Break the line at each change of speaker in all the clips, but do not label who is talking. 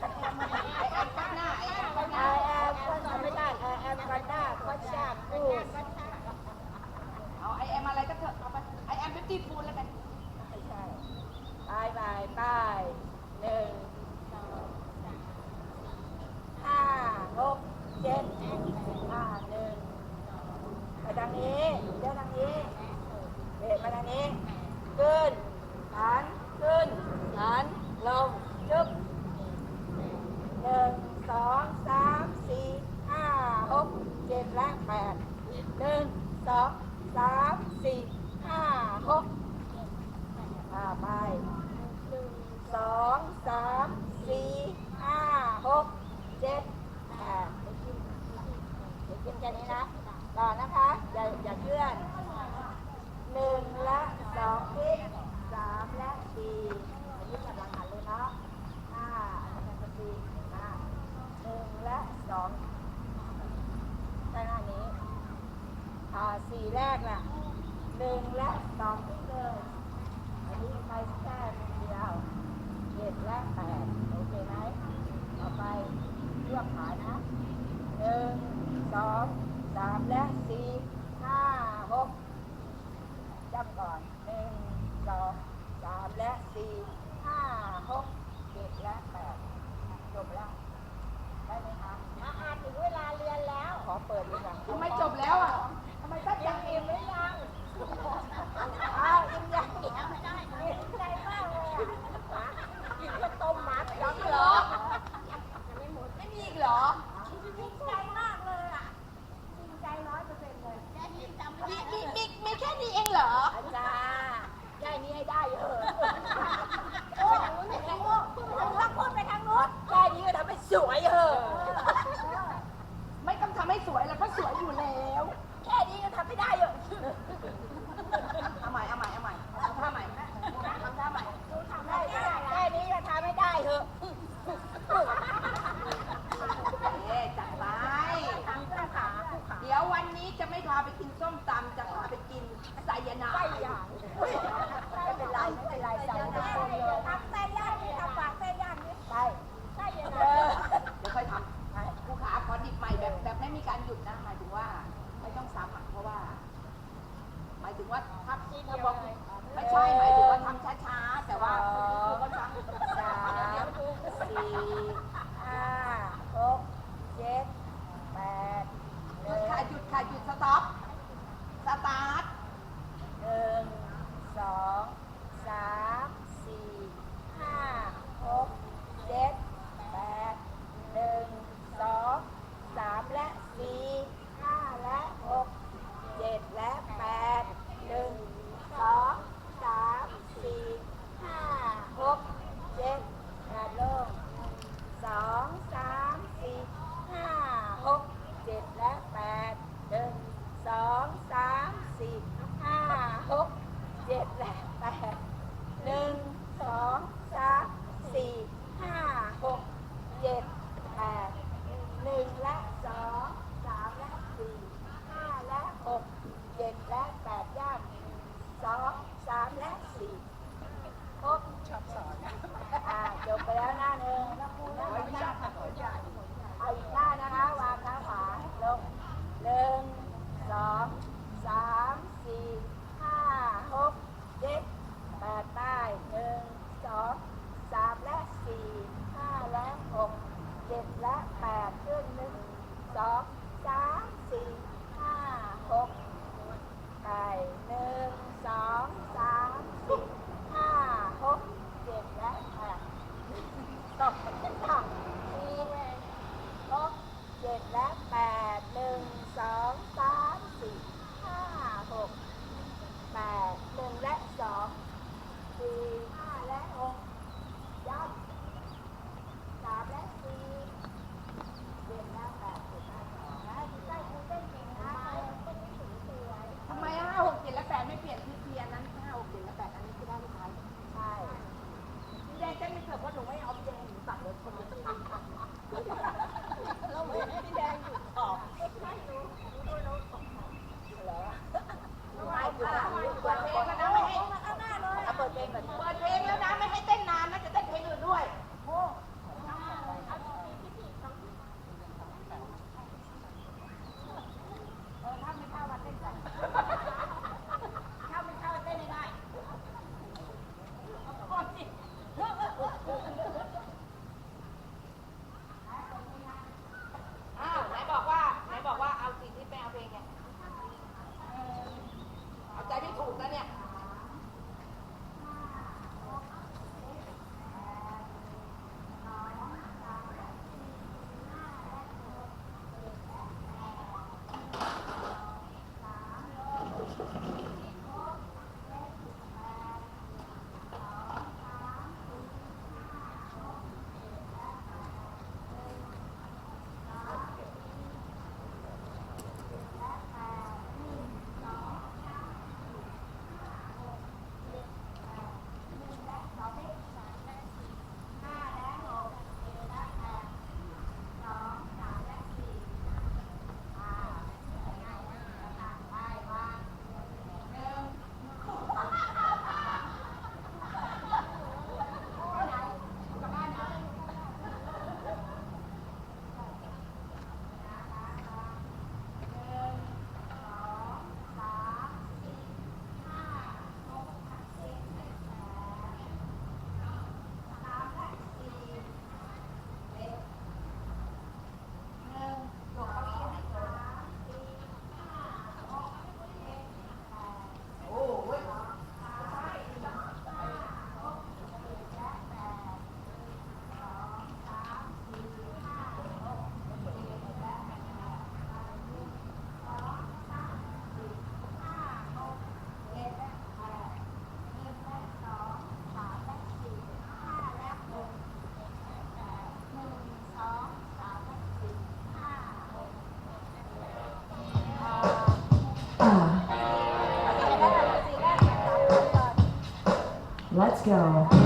Bye. แรกล่ะ
หนึ่งและสองที่เดินอันนี้ใพ่ได้ค่เดียวเจ็ดและแปดโอเคไหมต่อไปเลือกขานะหนึ่งสองสามและสี่ห้าหกจำก่อนหนึ่งสองสามและสี่ห้าหกเจ็ดและแปดจบแล้วได้ไหมคะอาอาถึงเวลาเรียนแล้ว ขอเปิดดีกว่า
ทำไมจบแล้วอะ
じ。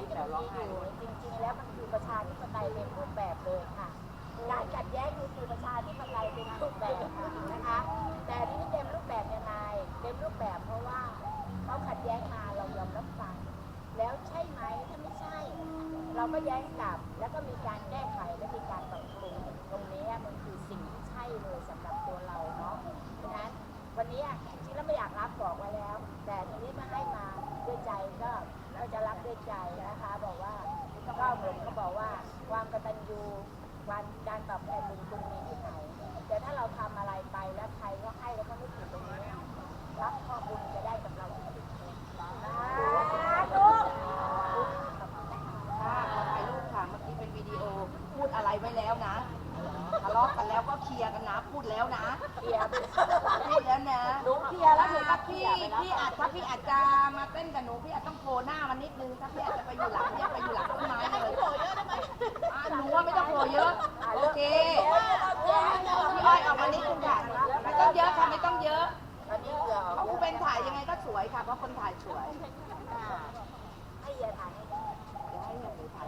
จ
ริงๆแล้
วมันคือป
ระ
ชา
ธิปไตยเต็มรูปแบบเลยค่ะ การขัดแย้งคือคือประชาธิปไตยเต็มรูปแบบนะคะ แต่ที่นี่เต็มรูปแบบยังไงเต็มรูปแบบเพราะว่าเขาขัดแย้งมาเรายอมรับฟัง แล้วใช่ไหมถ้าไม่ใช่ เราก็แย้งกลับแล้วก็มีการแก้ไขและมีการปรับปรุงตรงนี้มันคือสิ่งที่ใช่เลยสำหรับตัวเราเนาะฉะนั้นวันนี้จริงๆแล้วไม่อยากรับบอกไว้แล้ว แต่ทีนี้มาให้มาด้วยใจก็เราจะรับด้วยใจนะคะ บอกว่าก็เหมือนเขาบอกว่าความกตัญญูวันกา รตอบแทนบุญคุณมีที่ไหนแต่ถ้าเราทำอะไรไปแล้วใครก็ให้แล้วก็ไม่ถึงตรงนี้รับข้อบุญจะได้กับเราทุกคนนะลูก
ค่ะขอถ่ายรูปค่ะเมื่อกี้เป็นวิดีโอพูดอะไรไว้แล้วนะทะเลาะกันแล้วก็เคลียร์กันนะพูดแล้วนะ
เคลียร์
พูดแล้วนะ
หนูเคลียร์แล้วหนูก็เคลี
พี่
ยร์ไปแล้ว
พี่อาจถ้าพี่อาจจะมาเต้นกับหนูพี่อาจต้องโผล่หน้ามันนิดนึงถ้าพี่อาจจะไปอยู่หลังพี่อาจไปอยู่หลังต้นไม้เลยอ่าหนูว่าไม่ต้องโผล่เยอะ พี่อ้อยออกมานิดนึงค่ะไม่ต้องเยอะค่ะไม่ต้องเยอะ
ตอนนี้เหงื่อออก
เพราะครูเป็นถ่ายยังไงก็สวยค่ะเพราะคนถ่ายสวย
ให้เยียถ่ายให้ได้
เดี๋ยวให้หนูถ่าย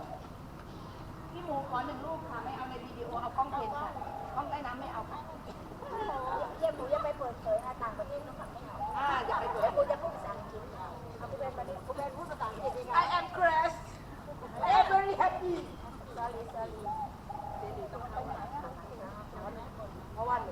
พี่หมูขอหนึ่งรูปค่ะไม่เอาในวิดีโอเอากล้องเพนค่ะกล้องใต้น้ำไม่เอาค่ะ
เยี่ยมหนูยังไปเปิดเผยนะต่างประเทศต้องทำไม่เอา
อ่าอย่าไปเปิด
แล้วคุณจะพูดภาษาอังกฤษเอาคุณเป็นประเทศคุณเป็นพูดภาษาอังกฤษยังไง
I am Chris I am very happy
sorry sorry
เพราะว่าหนู